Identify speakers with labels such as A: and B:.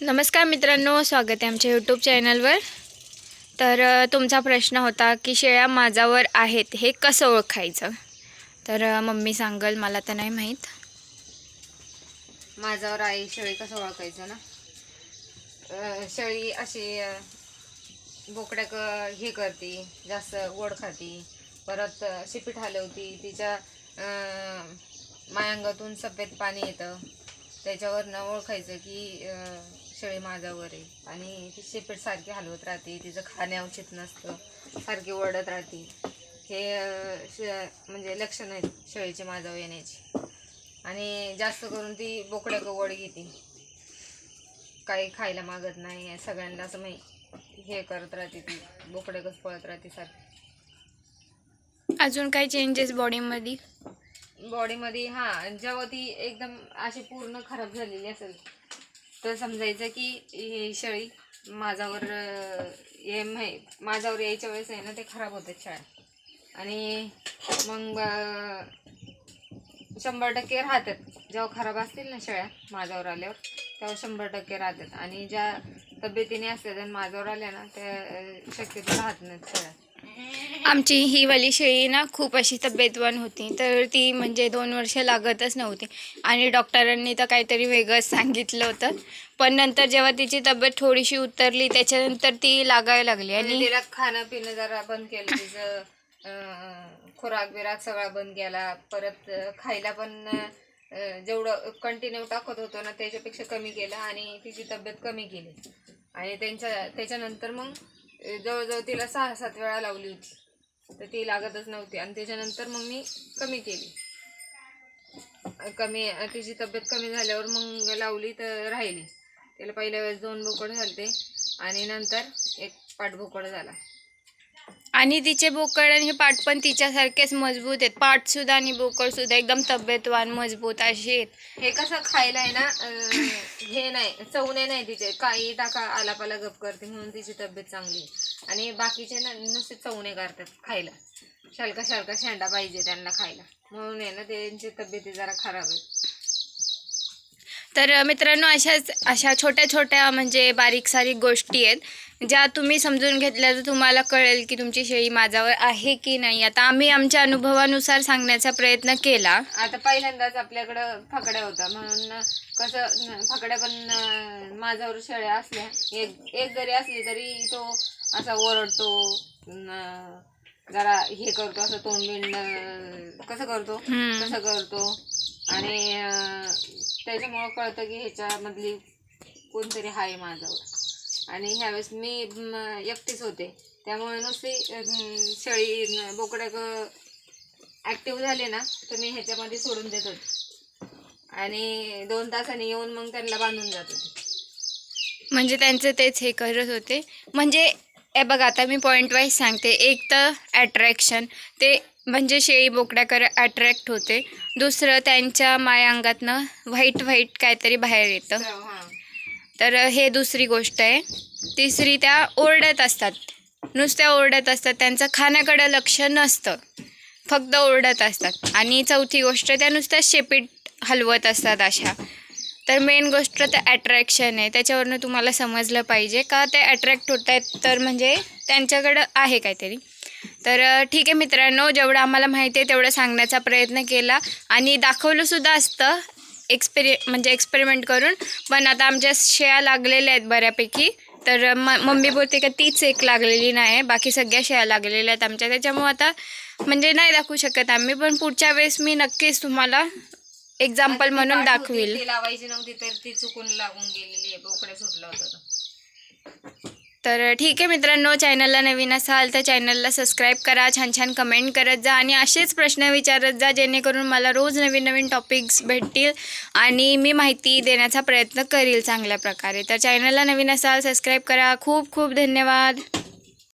A: नमस्कार मित्रांनो स्वागत आहे आमच्या यूट्यूब चॅनलवर तर तुमचा प्रश्न होता की शेळ्या माझ्यावर आहेत हे कसं ओळखायचं? तर मम्मी सांगल मला तर नाही माहीत.
B: माझ्यावर आई शेळी कसं ओळखायचं ना? शेळी अशी बोकड्याक बोकड्या क हे करते जास्त गोड खाती. परत अं, शिपीट हलवती तिच्या मायांगातून सफेद पाणी येतं. त्याच्यावरनं ओळखायचं की शेळी माझ्यावर आहे. आणि ती शेपीट सारखी हलवत राहते तिचं खाणे औचित नसतं सारखी ओरडत राहते. हे म्हणजे लक्षण आहेत शेळीची माझ्यावर येण्याची. आणि जास्त करून ती बोकड्या वड घेते. काही खायला मागत नाही सगळ्यांना असं माही हे करत राहते ती बोकड्याकच पळत राहते सारखी.
A: अजून काही चेंजेस बॉडीमध्ये
B: बॉडीमध्ये हा जेव्हा ती एकदम अशी पूर्ण खराब झालेली असेल तर समजायचं की ही शेळी माझ्यावर हे ये माझ्यावर यायच्या वेळेस आहे ना ते खराब होतात शाळा आणि मग शंभर टक्के राहतात. जेव्हा खराब असतील ना शेळ्या माझ्यावर आल्यावर तेव्हा शंभर टक्के राहतात. आणि ज्या तब्येतीने असतात आणि माझ्यावर आल्या ना त्या शक्यतो राहत नाहीत शेळ्या.
A: आमची ही वाली शेळी ना खूप अशी तब्येतवान होती. तर ती म्हणजे दोन वर्ष लागतच नव्हती. आणि डॉक्टरांनी तर काहीतरी वेगळंच सांगितलं होतं. पण नंतर जेव्हा तिची तब्येत थोडीशी उतरली त्याच्यानंतर ती लागायला लागली.
B: आणि
A: आणि
B: तिला खाणं पिणं जरा बंद केलं. तिचं खुराक बिराक सगळा बंद केला. परत खायला पण जेवढं कंटिन्यू टाकत होतो ना त्याच्यापेक्षा कमी केलं. आणि तिची तब्येत कमी केली. आणि त्यांच्या त्याच्यानंतर मग जवळजवळ तिला सहा सात वेळा लावली होती. तर ती लागतच नव्हती. आणि त्याच्यानंतर मग मी कमी केली. कमी तिची तब्येत कमी झाल्यावर मग लावली तर राहिली. त्याला पहिल्या वेळेस दोन बोकड झालते आणि नंतर एक पाठभोकड झाला.
A: आणि तिचे बोकड आणि हे पाठ पण तिच्यासारखेच मजबूत आहेत. पाठ सुद्धा आणि बोकड सुद्धा एकदम तब्येतवान मजबूत अशी आहेत.
B: हे कसं खायला आहे ना अं, हे नाही चवणे नाही तिचे. काही टाका आलापाला गप करते म्हणून तिची तब्येत चांगली आहे. आणि बाकीचे ना नुसते चवणे करतात खायला. शालका शालका शेंडा पाहिजे त्यांना खायला. म्हणून आहे ना त्यांची तब्येती जरा खराब आहे.
A: तर मित्रांनो अशाच अशा छोट्या छोट्या म्हणजे बारीक सारीक गोष्टी आहेत ज्या तुम्ही समजून घेतल्या तर तुम्हाला कळेल की तुमची शेळी माझ्यावर आहे की नाही. आता आम्ही आमच्या अनुभवानुसार सांगण्याचा प्रयत्न केला.
B: आता पहिल्यांदाच आपल्याकडं फाकड्या होता. म्हणून कसं फाकड्या पण माझ्यावर शेळ्या असल्या. एक एक जरी असली तरी तो असा ओरडतो जरा हे करतो असं अं, कसं करतो. तसं करतो? आणि त्याच्यामुळं कळतं की ह्याच्यामधली कोणतरी आहे माझ्यावर. आणि ह्यावेळेस मी एकटीच होते. त्यामुळे नुसती शेळी बोकड्याक ॲक्टिव्ह झाले ना तर मी ह्याच्यामध्ये सोडून देत होते. आणि दोन तासांनी येऊन मग त्यांना बांधून जात होते.
A: म्हणजे त्यांचं तेच हे करत होते. म्हणजे हे बघा आता मी पॉईंट वाईज सांगते. एक तर ॲट्रॅक्शन ते म्हणजे शेळी बोकड्याकडे अट्रॅक्ट होते. दुसरं त्यांच्या माया अंगातनं व्हाईट व्हाईट काहीतरी बाहेर येतं.
B: तर
A: तर हे दुसरी गोष्ट आहे. तिसरी त्या ओरडत असतात. नुसत्या ओरडत असतात. त्यांचं खाण्याकडे लक्ष नसतं. फक्त ओरडत असतात. आणि चौथी गोष्ट त्या नुसत्या शेपीट हलवत असतात अशा. तर मेन गोष्ट तर अट्रॅक्शन आहे. त्याच्यावरनं तुम्हाला समजलं पाहिजे. का ते अट्रॅक्ट होत आहेत तर म्हणजे त्यांच्याकडं आहे काहीतरी. तर ठीक आहे मित्रांनो जेवढं आम्हाला माहिती आहे तेवढं सांगण्याचा प्रयत्न केला. आणि दाखवलंसुद्धा असतं एक्सपेरि म्हणजे एक्सपेरिमेंट करून. पण आता आमच्या शेळ्या लागलेल्या आहेत बऱ्यापैकी. तर म मम्मी बोलते का तीच एक लागलेली नाही बाकी सगळ्या शेळ्या लागलेल्या आहेत आमच्या. त्याच्यामुळं आता म्हणजे नाही दाखवू शकत आम्ही. पण पुढच्या वेळेस मी नक्कीच तुम्हाला एक्झाम्पल म्हणून दाखवील.
B: ती लावायची नव्हती तर ती चुकून लागून गेलेली आहे बोकडे सुटलं होतं तर.
A: तर ठीक आहे मित्रांनो चॅनलला नवीन असाल तर चॅनलला सबस्क्राईब करा छान छान कमेंट करत जा आणि असेच प्रश्न विचारत जा जेणेकरून मला रोज नवीन नवीन टॉपिक्स भेटतील आणि मी माहिती देण्याचा प्रयत्न करील चांगल्या प्रकारे. तर चॅनलला नवीन असाल सबस्क्राईब करा. खूप खूप धन्यवाद.